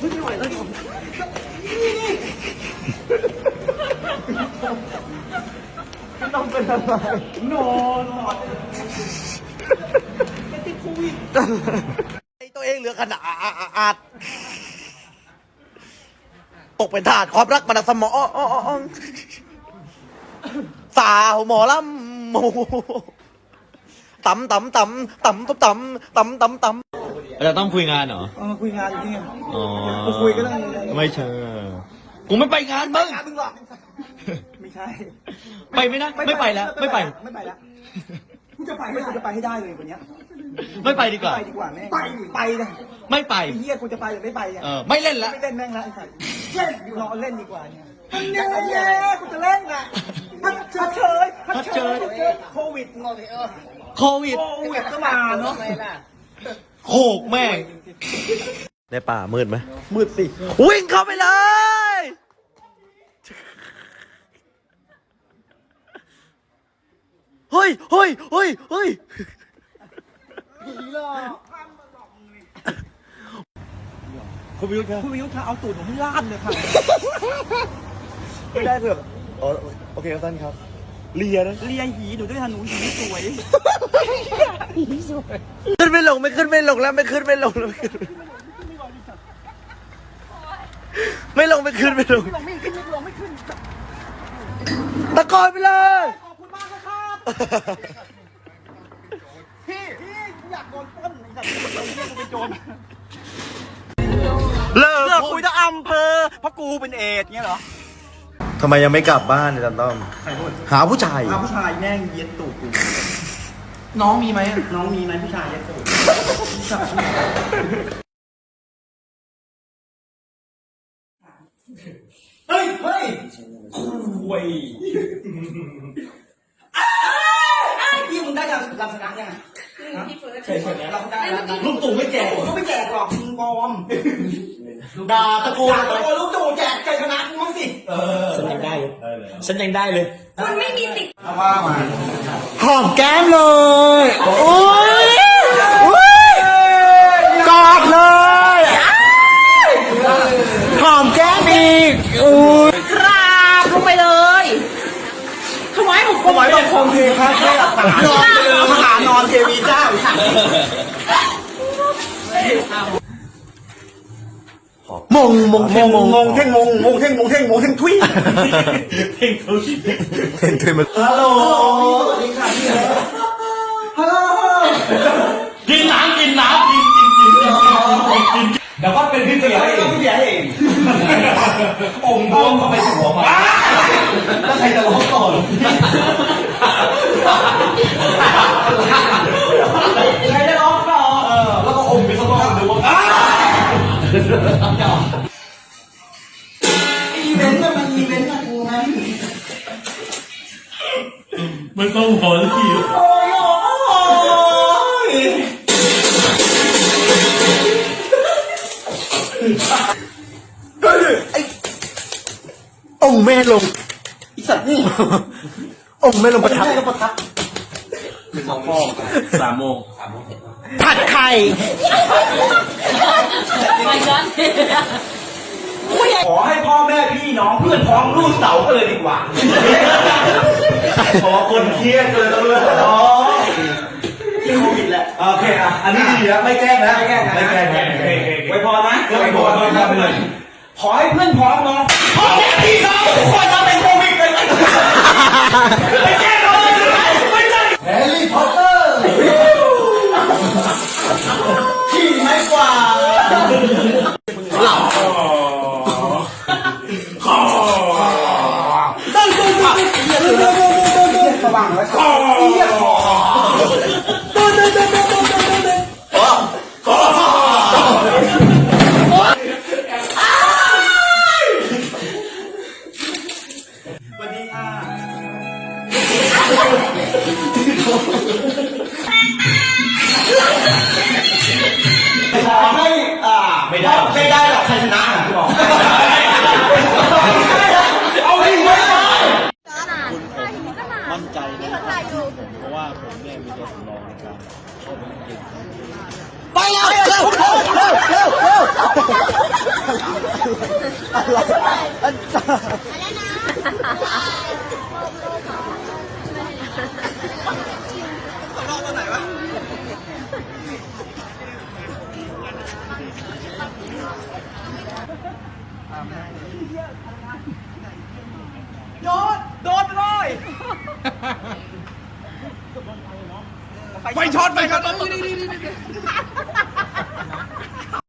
ต้องเป็นอะไรโนนไอตัวเองเหลือขนาดอาดตกเป็นทาสความรักมันสมองสาวหมอลำหมูตำตำตำตำตำตำตำตำตำ อาจารย์ต้องคุยงานเหรอ เออคุยงานอยู่นี่ไงอ๋อกูคุยก็ได้ไม่เชิญกูไม่ไปงานมึง งานมึงหรอกไม่ใช่ไปไม่นะไม่ไปแล้วไม่ไป ไม่ไปแล้วกูจะไปให้กูจะไปให้ได้เลยวันเนี้ยไม่ไปดีกว่า ไปดีกว่าแม่งไปไปเลยไม่ไป ไอ้เหี้ยกูจะไปหรือไม่ไปอะเออ ไม่เล่นละ ไม่เล่นแม่งแล้วไอ้สัตว์เล่นรอเล่นดีกว่าเนี่ยเนี่ยเนี่ยกูจะเล่นอะพัดเชยพัดเชยโควิดงงเออโควิดโควิดก็มาเนาะ โขกแม่ง ในป่ามืดไหมมืดสิ วิ่งเข้าไปเลย เฮ้ยเฮ้ยเฮ้ยเฮ้ยคุณวิวครับคุณวิวค่ะเอาตูดผมให้ล่ามเลยค่ะไม่ได้เถอะอ๋อโอเคครับท่านครับ เลียนะเลียหีหนูด้วยค่ะหนูหีสวยขึ้นไม่ลงไม่ขึ้นไม่ลงแล้วไม่ขึ้นไม่ลงแล้วไม่ขึ้นไม่ลงไม่ขึ้นไม่ลงลงไม่ขึ้นไม่ลงไม่ขึ้นตะโกนไปเลยขอบคุณมากนะครับพี่พี่อยากโดนปล้นไอ้สัตว์เรียกกูเป็นโจรเลิเลิกกคุยทั้งอำเภอเพราะกูเป็นเอดเงี้ยเหรอ ทำไมยังไม่กลับบ้านอาจารย์ต้อม ใครพูดหาผู้ชายเอาผู้ชายแม่งเย็ดตูดกูน้องมีไหมน้องมีไหมผู้ชายเย็ดตูดเฮ้ยเฮ้ยคุยพี่มึงได้ยังรับชนะยังพี่เฟิร์สเคยเสร็จแล้วรับได้แล้วลูกตู่ไม่แจกเขาไม่แจกหรอกมึงปลอมด่าตะโกนอยากตะโกนลูกตู่แจกใจชนะกูมั้งสิ ฉันยังได้เลย ฉันยังได้เลยคุณไม่มีสิทธิ์ว่ามาหอมแก้มเลยโอ้ยกอดเลยหอมแก้มอีกอุ้ยกราบลงไปเลยถวายผมถวายบังคมเทพระเทพทหารนอนทหารนอนเทวีเจ้า ค่ะมงมงมงมงเท่งมงมงเท่งมงเท่งมงเท่งทุยเท่งทุยเท่งทุยมันฮัลโหลสวัสดีค่ะพี่ฮัลโหลกินน้ำกินน้ำกินกินกินกินกินกินเดี๋ยวก็เป็นพี่เสียพี่เสียเององค์รวมเข้าไปถึงหัวมันแล้วใครจะร้อง อีเวนต์มันอีเวนต์กับกูนะมันต้องหัวที่โอ้ยโอ้ยไอ้องค์แม่ลงอีสัตว์นี่องค์แม่ลงประทับใช่ก็ประทับสามโมงผัดไข่ไม่กันขอให้พ่อแม่พี่น้องเพื่อนพ้องรูดเสากันเลยดีกว่า ขอคนเครียดเลยต้องเลยอ๋อที่โควิดแหละโอเคอะอันนี้ดีแล้วไม่แกล้งนะไม่แกล้งนะไม่แกล้งนะไว้พอนะไว้พรไว้พรไปเลยขอให้เพื่อนพ้องน้องพ่อแม่พี่น้องทุกคนเราเป็นโควิดไปเลยไม่แกล้ ตั้งตัวตั้งตัวสว่างไว้คอเยี่ยคอ เร็วเร็วอะไรโยนโดนเลยไฟช็อตไปช็อตน Ha ha!